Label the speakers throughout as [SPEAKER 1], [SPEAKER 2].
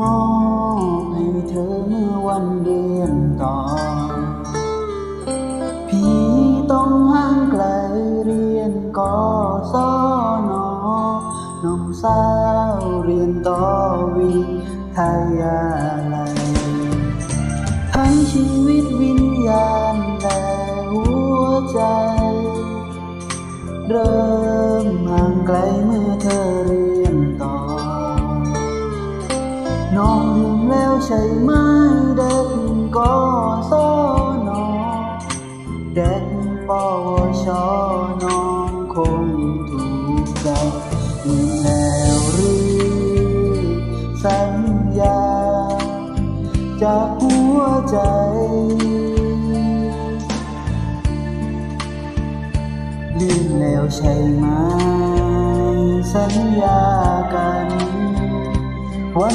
[SPEAKER 1] มอบให้เธอเมื่อวันเรียนต่อพี่ต้องห่างไกลเรียนกศนอน้องสาวเรียนต่อวิทยาลัยทั้งชีวิตวิญญาณและหัวใจ เริ่มห่างไกลเมื่อเธอเรียน น้องลืมแล้วใช่ไหมเด็กก็สอนอเด็กปวชน้องคงถูกใจลืมแล้วหรือสัญญา จากหัวใจ ลืมแล้วใช่ไหมสัญญากันวั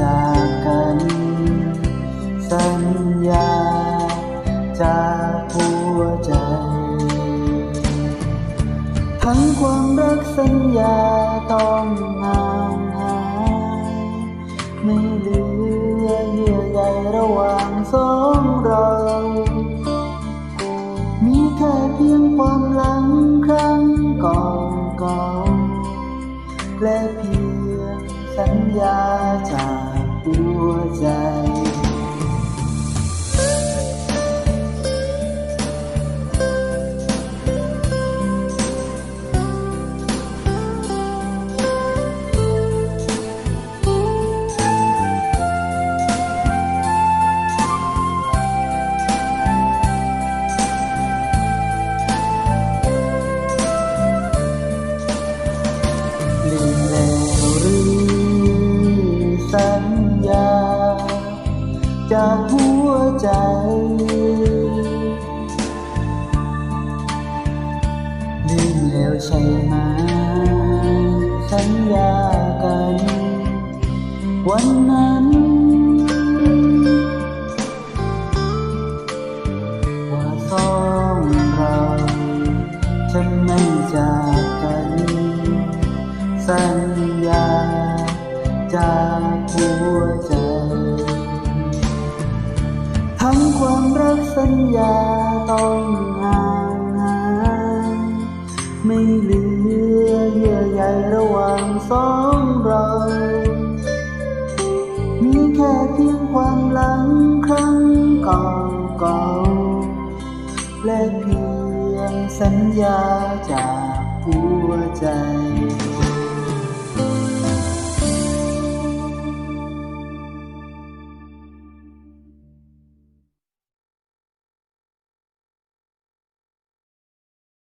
[SPEAKER 1] จากกัน สัญญาจากหัวใจ ทั้งความรักสัญญาต้องห่างหายไม่เหลือเยื่อใยระหว่างสองเรา มีแค่เพียงความหลังครั้งก่าเก่าและเพียง สัญญาจากหัวใจ สัญญา จากหัวใจลืมแล้วใช่ไหมสัญญากัน วันนั้นว่าสองเราจะไม่จากกันสัญ ความรักสัญญาต้องห่างหายไม่เหลือเยื่อใยระหว่างสองเรา มีแค่เพียงความหลังครั้งเก่าเก่าๆและเพียงสัญญาจากหัวใจ